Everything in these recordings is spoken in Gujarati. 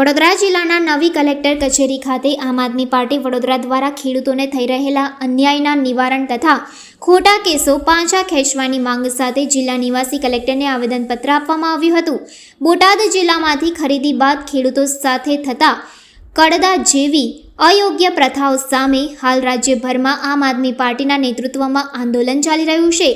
વડોદરા જિલ્લાના નવી કલેક્ટર કચેરી ખાતે આમ આદમી પાર્ટી વડોદરા દ્વારા ખેડૂતોને થઈ રહેલા અન્યાયના નિવારણ તથા ખોટા કેસો પાછા ખેંચવાની માંગ સાથે જિલ્લા નિવાસી કલેક્ટરને આવેદનપત્ર આપવામાં આવ્યું હતું. બોટાદ જિલ્લામાંથી ખરીદી બાદ ખેડૂતો સાથે થતા કડદા જેવી અયોગ્ય પ્રથાઓ સામે હાલ રાજ્યભરમાં આમ આદમી પાર્ટીના નેતૃત્વમાં આંદોલન ચાલી રહ્યું છે.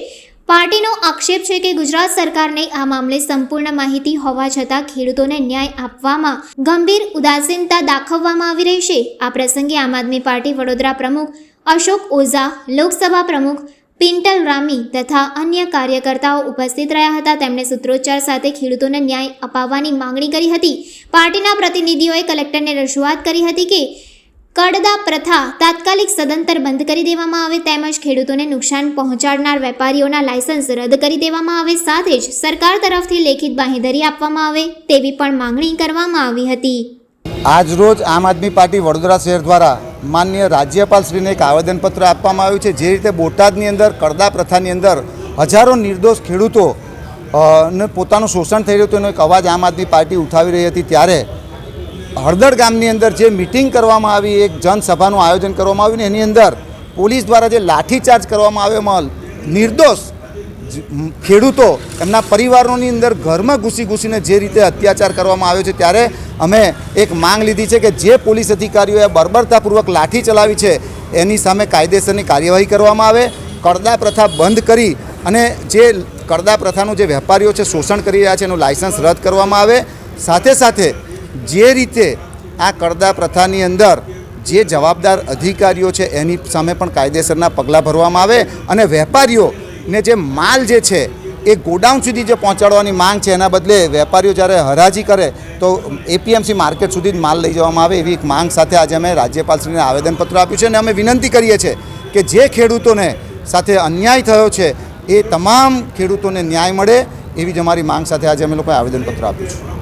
પાર્ટીનો આક્ષેપ છે કે ગુજરાત સરકારને આ મામલે સંપૂર્ણ માહિતી હોવા છતાં ખેડૂતોને ન્યાય આપવામાં ગંભીર ઉદાસીનતા દાખવવામાં આવી રહી છે. આ પ્રસંગે આમ આદમી પાર્ટી વડોદરા પ્રમુખ અશોક ઓઝા, લોકસભા પ્રમુખ પિન્ટલ રામી તથા અન્ય કાર્યકર્તાઓ ઉપસ્થિત રહ્યા હતા. તેમણે સૂત્રોચ્ચાર સાથે ખેડૂતોને ન્યાય અપાવવાની માંગણી કરી હતી. પાર્ટીના પ્રતિનિધિઓએ કલેક્ટરને રજૂઆત કરી હતી કે કડદા પ્રથા તાત્કાલિક સદંતર બંધ કરી દેવામાં આવે તેમજ ખેડૂતોને નુકસાન પહોંચાડનાર વેપારીઓના લાયસન્સ રદ કરી દેવામાં આવે સાથે જ સરકાર તરફથી લેખિત બાંહેધરી આપવામાં આવે તેવી પણ માંગણી કરવામાં આવી હતી. આજરોજ આમ આદમી પાર્ટી વડોદરા શહેર દ્વારા માન્ય રાજ્યપાલશ્રીને એક આવેદનપત્ર આપવામાં આવ્યું છે. જે રીતે બોટાદની અંદર કડદા પ્રથાની અંદર હજારો નિર્દોષ ખેડૂતો ને પોતાનું શોષણ થઈ રહ્યું હતું એનો એક અવાજ આમ આદમી પાર્ટી ઉઠાવી રહી હતી. ત્યારે હળદળ ગામની અંદર જે મિટિંગ કરવામાં આવી, એક જનસભાનું આયોજન કરવામાં આવ્યું ને એની અંદર પોલીસ દ્વારા જે લાઠીચાર્જ કરવામાં આવ્યો, એમાં નિર્દોષ ખેડૂતો એમના પરિવારોની અંદર ઘરમાં ઘૂસી ઘૂસીને જે રીતે અત્યાચાર કરવામાં આવ્યો છે, ત્યારે અમે એક માંગ લીધી છે કે જે પોલીસ અધિકારીઓએ બર્બરતાપૂર્વક લાઠી ચલાવી છે, એની સામે કાયદેસરની કાર્યવાહી કરવામાં આવે કડદા પ્રથા બંધ કરી અને જે કડદા પ્રથાનું જે વેપારીઓ છે, શોષણ કરી રહ્યા છે, એનું લાયસન્સ રદ કરવામાં આવે. સાથે સાથે જે રીતે આ કરદા પ્રથાની અંદર જે જવાબદાર અધિકારીઓ છે, એની સામે પણ કાયદેસરના પગલાં ભરવામાં આવે અને વેપારીઓને જે માલ જે છે, એ ગોડાઉન સુધી જે પહોંચાડવાની માંગ છે, એના બદલે વેપારીઓ જ્યારે હરાજી કરે, તો એપીએમસી માર્કેટ સુધી જ માલ લઈ જવામાં આવે એવી એક માંગ સાથે આજે અમે રાજ્યપાલશ્રીને આવેદનપત્ર આપ્યું છે અને અમે વિનંતી કરીએ છીએ કે જે ખેડૂતોને સાથે અન્યાય થયો છે, એ તમામ ખેડૂતોને ન્યાય મળે એવી જ અમારી માંગ સાથે આજે અમે લોકોએ આવેદનપત્ર આપ્યું છે.